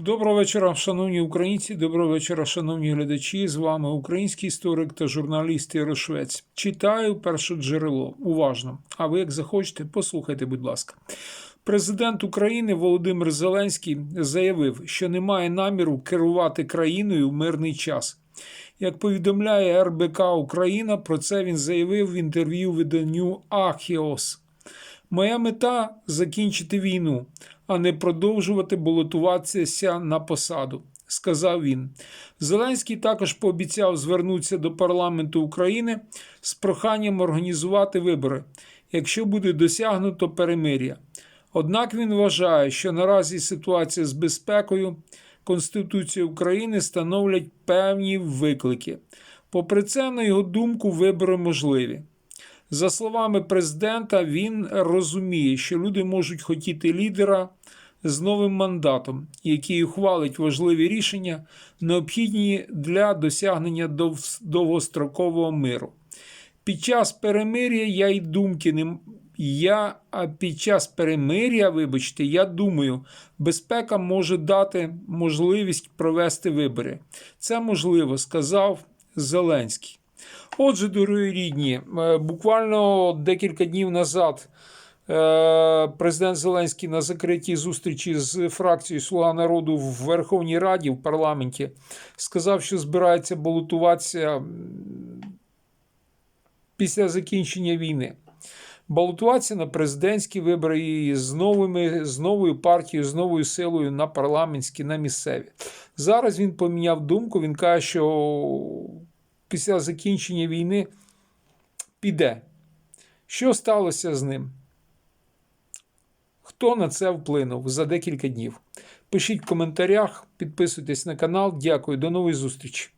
Доброго вечора, шановні українці. Доброго вечора, шановні глядачі. З вами український історик та журналіст Ярошвець. Читаю перше джерело. Уважно. А ви, як захочете, послухайте, будь ласка. Президент України Володимир Зеленський заявив, що не має наміру керувати країною в мирний час. Як повідомляє РБК Україна, про це він заявив в інтерв'ю виданню Ахіос. Моя мета закінчити війну, а не продовжувати балотуватися на посаду, сказав він. Зеленський також пообіцяв звернутися до парламенту України з проханням організувати вибори, якщо буде досягнуто перемир'я. Однак він вважає, що наразі ситуація з безпекою Конституції України становлять певні виклики. Попри це, на його думку, вибори можливі. За словами президента, він розуміє, що люди можуть хотіти лідера з новим мандатом, який ухвалить важливі рішення, необхідні для досягнення дов- довгострокового миру. Під час перемир'я я й думки не я, під час перемир'я, вибачте, я думаю, безпека може дати можливість провести вибори. Це можливо, сказав Зеленський. Отже, дорогі рідні, е, буквально декілька днів назад е, президент Зеленський на закритій зустрічі з фракцією Слуга народу в Верховній Раді в парламенті сказав, що збирається балотуватися після закінчення війни. Балотуватися на президентські вибори і з, новими, з новою партією, з новою силою на парламентські, на місцеві. Зараз він поміняв думку. Він каже, що після закінчення війни піде. Що сталося з ним? Хто на це вплинув за декілька днів? Пишіть в коментарях, підписуйтесь на канал. Дякую, до нової зустрічі.